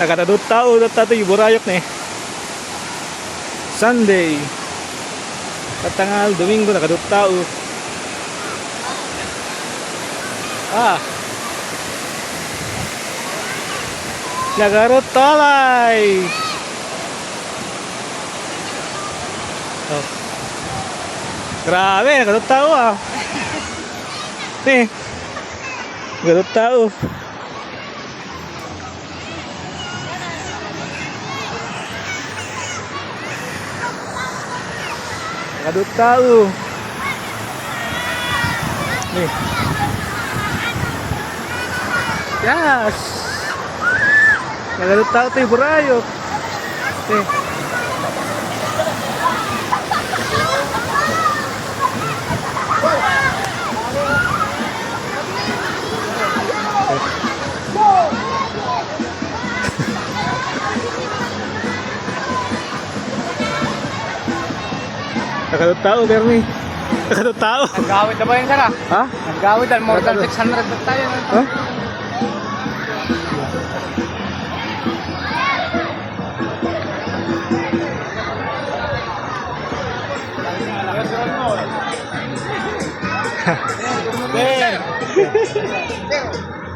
Nakatadot tao, tato yung burayok na eh. Sunday. Katangal, Domingo, nakadot tao. Ah. Nagarot talay. Oh. Grabe, nakadot tao ah. Eh. Nakadot tao. Nakadot tao. Eh. Yes! Nakadot tao tayo burayok. Eh. Nakatut tao, Bernie. Nakatut tahu. Nagawid na ba yun, Sarah? Ha? Nagawid ang Mortal 600 na tayo. Ha? Ber.